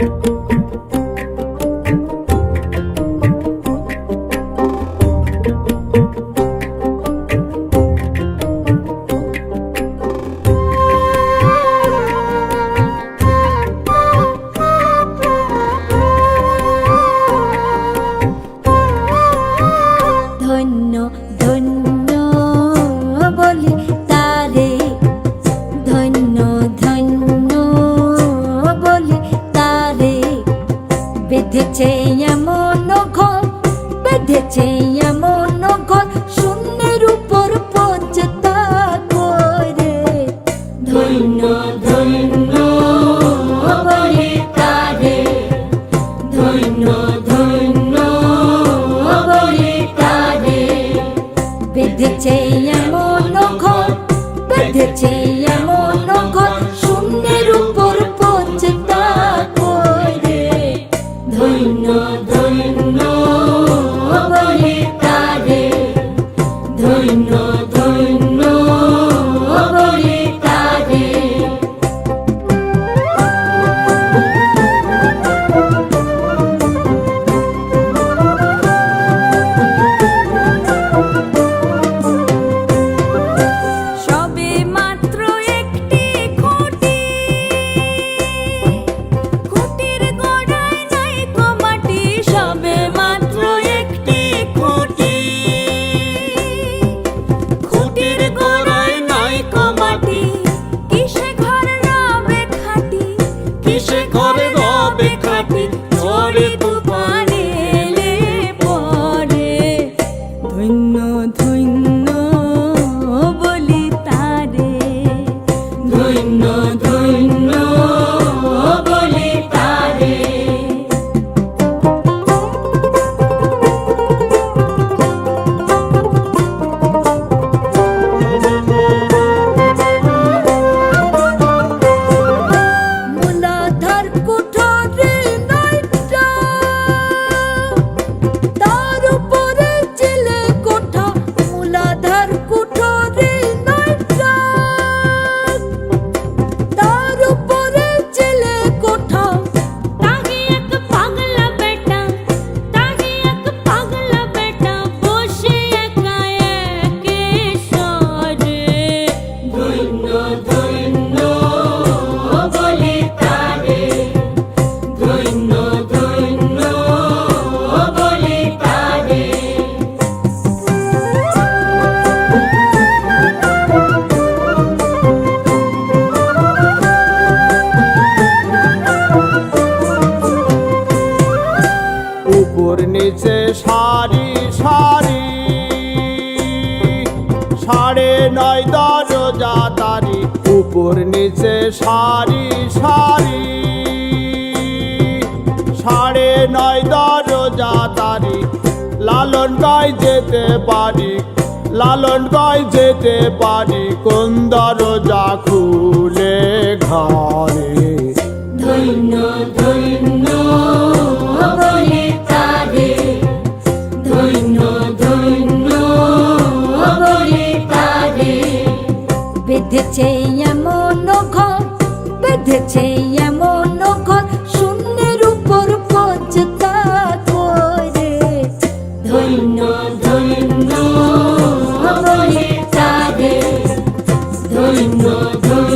ধন্য বেঁধেছে এমন ঘর বেঁধেছে এমন ঘর শূন্যের উপর পচতা করে। ধন্য ধন্য বলি তারে। ধন্য ধন্য বলি তারে। বেঁধেছে এমন ঘর বেঁধেছে সাড়ে নয় দরজা তারি, উপর নিচে সারি সারি। সাড়ে নয় দরজা তারি, লালন গাই যেতে পারি, লালন গাই যেতে পারি, কোন দরজা খুলে ঘরে? ধন্য ধন্য বেঁধেছে এমন ঘর বেঁধেছে এমন ঘর শূন্যের উপর পচতা করে। ধন্য ধন্য ধন্য ধন্য